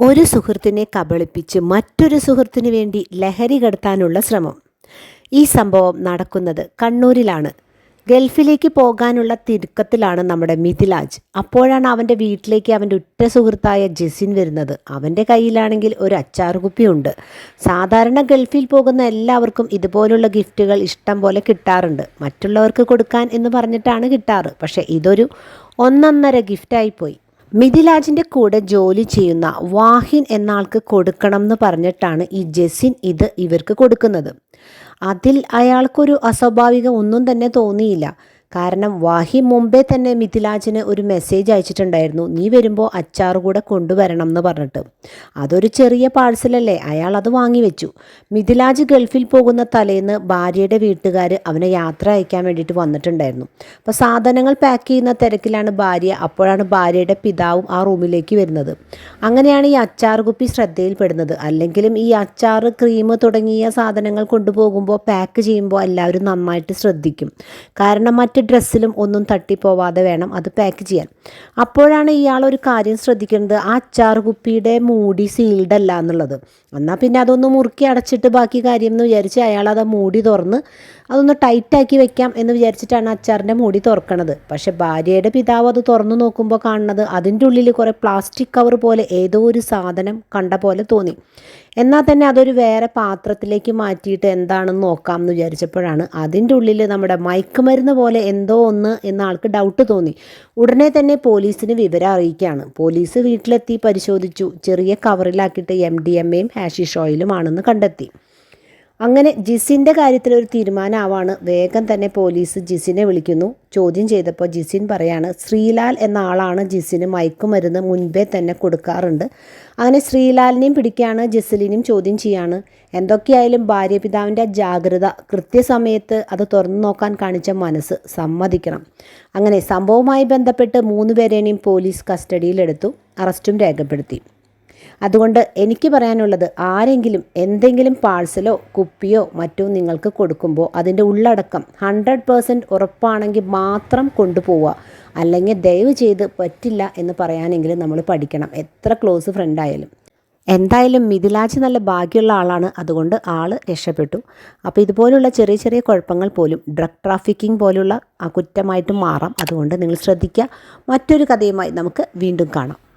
ഒരു സുഹൃത്തിനെ കബളിപ്പിച്ച് മറ്റൊരു സുഹൃത്തിന് വേണ്ടി ലഹരി കടത്താനുള്ള ശ്രമം. ഈ സംഭവം നടക്കുന്നത് കണ്ണൂരിലാണ്. ഗൾഫിലേക്ക് പോകാനുള്ള തിടുക്കത്തിലാണ് നമ്മുടെ മിഥിലാജ്. അപ്പോഴാണ് അവന്റെ വീട്ടിലേക്ക് അവന്റെ ഉറ്റ സുഹൃത്തായ ജെസിൻ വരുന്നത്. അവന്റെ കയ്യിലാണെങ്കിൽ ഒരു അച്ചാറുകുപ്പിയുണ്ട്. സാധാരണ ഗൾഫിൽ പോകുന്ന എല്ലാവർക്കും ഇതുപോലുള്ള ഗിഫ്റ്റുകൾ ഇഷ്ടം പോലെ കിട്ടാറുണ്ട്. മറ്റുള്ളവർക്ക് കൊടുക്കാൻ എന്ന് പറഞ്ഞിട്ടാണ് കിട്ടാറ്. പക്ഷേ ഇതൊരു ഒന്നൊന്നര ഗിഫ്റ്റായിപ്പോയി മിഥിലാജിന്റെ കൂടെ ജോലി ചെയ്യുന്ന വാഹിൻ എന്ന ആൾക്ക് കൊടുക്കണം എന്ന് പറഞ്ഞിട്ടാണ് ഈ ജെസിൻ ഇത് ഇവർക്ക് കൊടുക്കുന്നത്. അതിൽ അയാൾക്കൊരു അസ്വാഭാവികം ഒന്നും തന്നെ തോന്നിയില്ല. കാരണം വാഹി മുമ്പേ തന്നെ മിഥിലാജിന് ഒരു മെസ്സേജ് അയച്ചിട്ടുണ്ടായിരുന്നു നീ വരുമ്പോൾ അച്ചാർ കൂടെ കൊണ്ടുവരണം എന്ന് പറഞ്ഞിട്ട്. അതൊരു ചെറിയ പാഴ്സലല്ലേ അയാൾ അത് വാങ്ങി വെച്ചു. മിഥിലാജ് ഗൾഫിൽ പോകുന്ന തലേന്ന് ഭാര്യയുടെ വീട്ടുകാർ അവനെ യാത്ര അയക്കാൻ വേണ്ടിയിട്ട് വന്നിട്ടുണ്ടായിരുന്നു. അപ്പോൾ സാധനങ്ങൾ പാക്ക് ചെയ്യുന്ന തിരക്കിലാണ് ഭാര്യ അപ്പോഴാണ് ഭാര്യയുടെ പിതാവും ആ റൂമിലേക്ക് വരുന്നത്. അങ്ങനെയാണ് ഈ അച്ചാർ കുപ്പി ശ്രദ്ധയിൽപ്പെടുന്നത്. അല്ലെങ്കിലും ഈ അച്ചാർ ക്രീം തുടങ്ങിയ സാധനങ്ങൾ കൊണ്ടുപോകുമ്പോൾ പാക്ക് ചെയ്യുമ്പോൾ എല്ലാവരും നന്നായിട്ട് ശ്രദ്ധിക്കും. കാരണം മറ്റ് മറ്റ് ഡ്രസ്സിലും ഒന്നും തട്ടിപ്പോവാതെ വേണം അത് പാക്ക് ചെയ്യാൻ. അപ്പോഴാണ് ഇയാൾ ഒരു കാര്യം ശ്രദ്ധിക്കുന്നത് ആ അച്ചാർ കുപ്പിയുടെ മൂടി സീൽഡ് അല്ല എന്നുള്ളത്. എന്നാൽ പിന്നെ അതൊന്ന് മുറുക്കി അടച്ചിട്ട് ബാക്കി കാര്യം എന്ന് വിചാരിച്ച് അയാൾ അത് മൂടി തുറന്ന് അതൊന്ന് ടൈറ്റാക്കി വെക്കാം എന്ന് വിചാരിച്ചിട്ടാണ് അച്ചാറിന്റെ മൂടി തുറക്കണത്. പക്ഷേ ഭാര്യയുടെ പിതാവ് അത് തുറന്നു നോക്കുമ്പോൾ കാണുന്നത് അതിന്റെ ഉള്ളിൽ കുറേ പ്ലാസ്റ്റിക് കവർ പോലെ ഏതോ ഒരു സാധനം കണ്ട പോലെ തോന്നി. എന്നാൽ തന്നെ അതൊരു വേറെ പാത്രത്തിലേക്ക് മാറ്റിയിട്ട് എന്താണെന്ന് നോക്കാം എന്ന് വിചാരിച്ചപ്പോഴാണ് അതിന്റെ ഉള്ളിൽ നമ്മുടെ മയക്കുമരുന്ന് പോലെ എന്തോ ഒന്ന് എന്ന ആൾക്ക് ഡൗട്ട് തോന്നി. ഉടനെ തന്നെ പോലീസിന് വിവരം അറിയിക്കുകയാണ്. പോലീസ് വീട്ടിലെത്തി പരിശോധിച്ചു. ചെറിയ കവറിലാക്കിയിട്ട് എം ഡി എം എയും ഹാഷിഷ് ഓയിലുമാണെന്ന് കണ്ടെത്തി. അങ്ങനെ ജിസിന്റെ കാര്യത്തിൽ ഒരു തീരുമാനമാവാണ് വേഗം തന്നെ പോലീസ് ജിസിനെ വിളിക്കുന്നു. ചോദ്യം ചെയ്തപ്പോൾ ജിസിൻ പറയാണ് ശ്രീലാൽ എന്ന ആളാണ് ജിസിന് മയക്കുമരുന്ന് മുൻപേ തന്നെ കൊടുക്കാറുണ്ട്. അങ്ങനെ ശ്രീലാലിനെയും പിടിക്കുകയാണ് ജിസലിനെയും ചോദ്യം ചെയ്യാണ്. എന്തൊക്കെയായാലും ഭാര്യപിതാവിന്റെ ജാഗ്രത കൃത്യസമയത്ത് അത് തുറന്നു നോക്കാൻ കാണിച്ച മനസ്സ് സമ്മതിക്കണം. അങ്ങനെ സംഭവവുമായി ബന്ധപ്പെട്ട് മൂന്ന് പേരെയും പോലീസ് കസ്റ്റഡിയിലെടുത്തു അറസ്റ്റും രേഖപ്പെടുത്തി. അതുകൊണ്ട് എനിക്ക് പറയാനുള്ളത് ആരെങ്കിലും എന്തെങ്കിലും പാഴ്സലോ കുപ്പിയോ മറ്റോ നിങ്ങൾക്ക് കൊടുക്കുമ്പോൾ അതിന്റെ ഉള്ളടക്കം ഹൺഡ്രഡ് പേഴ്സന്റ് ഉറപ്പാണെങ്കിൽ മാത്രം കൊണ്ടുപോവുക. അല്ലെങ്കിൽ ദയവ് ചെയ്ത് പറ്റില്ല എന്ന് പറയാനെങ്കിലും നമ്മൾ പഠിക്കണം. എത്ര ക്ലോസ് ഫ്രണ്ട് ആയാലും. എന്തായാലും മിഥിലാജ് നല്ല ഭാഗ്യമുള്ള ആളാണ്. അതുകൊണ്ട് ആൾ രക്ഷപ്പെട്ടു. അപ്പോൾ ഇതുപോലുള്ള ചെറിയ ചെറിയ കുഴപ്പങ്ങൾ പോലും ഡ്രഗ് ട്രാഫിക്കിംഗ് പോലുള്ള കുറ്റമായിട്ട് മാറാം. അതുകൊണ്ട് നിങ്ങൾ ശ്രദ്ധിക്കുക. മറ്റൊരു കഥയുമായി നമുക്ക് വീണ്ടും കാണാം.